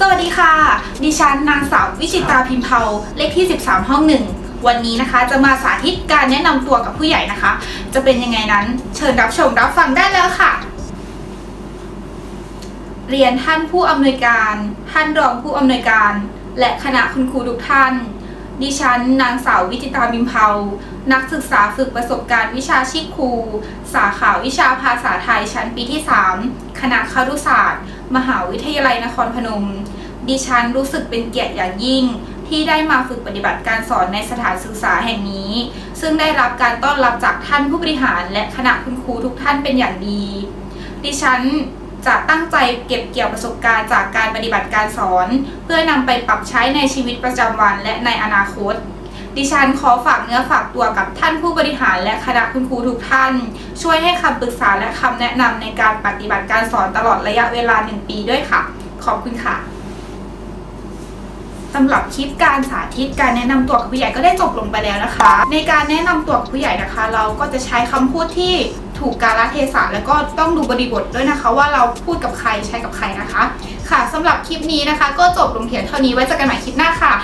สวัสดีค่ะ ดิฉันนางสาววิชิตาพิมเพาเลขที่ 13 ห้องหนึ่งวันนี้นะคะ จะมาสาธิตการแนะนำตัวกับผู้ใหญ่นะคะ จะเป็นยังไงนั้น เชิญรับชมรับฟังได้แล้วค่ะ เรียนท่านผู้อำนวยการ ท่านรองผู้อำนวยการ และคณะคุณครูทุกท่าน ดิฉัน นางสาววิจิตาบิมเผานักศึกษาฝึกประสบการณ์วิชาชีพครู สาขาวิชาภาษาไทยชั้นปีที่ 3 คณะครุศาสตร์ มหาวิทยาลัยนครพนม ดิฉันรู้สึกเป็นเกียรติอย่างยิ่ง ที่ได้มาฝึกปฏิบัติการสอนในสถานศึกษาแห่งนี้ ซึ่งได้รับการต้อนรับจากท่านผู้บริหารและคณะคุณครูทุกท่านเป็นอย่างดี ดิฉัน จะตั้งใจเก็บเกี่ยวประสบการณ์จากการปฏิบัติการสอน เพื่อนำไปปรับใช้ในชีวิตประจำวันและในอนาคต ดิฉันขอฝากเนื้อฝากตัวกับท่านผู้บริหารและคณะคุณครูทุกท่าน ช่วยให้คำปรึกษาและคำแนะนำในการปฏิบัติการสอนตลอดระยะเวลา 1 ปีด้วยค่ะ ขอบคุณค่ะสำหรับคลิปการสาธิตการแนะนำตัวกับผู้ใหญ่ก็ได้จบลงไปแล้วนะคะ ในการแนะนำตัวกับผู้ใหญ่นะคะ เราก็จะใช้คำพูดที่ ถูกกาลเทศะแล้วก็ต้องดูบริบทด้วยนะคะ ว่าเราพูดกับใครใช้กับใครนะคะ ค่ะสำหรับคลิปนี้นะคะ ก็จบลงเพียงเท่านี้ไว้เจอกันใหม่คลิปหน้าค่ะสวัสดีค่ะ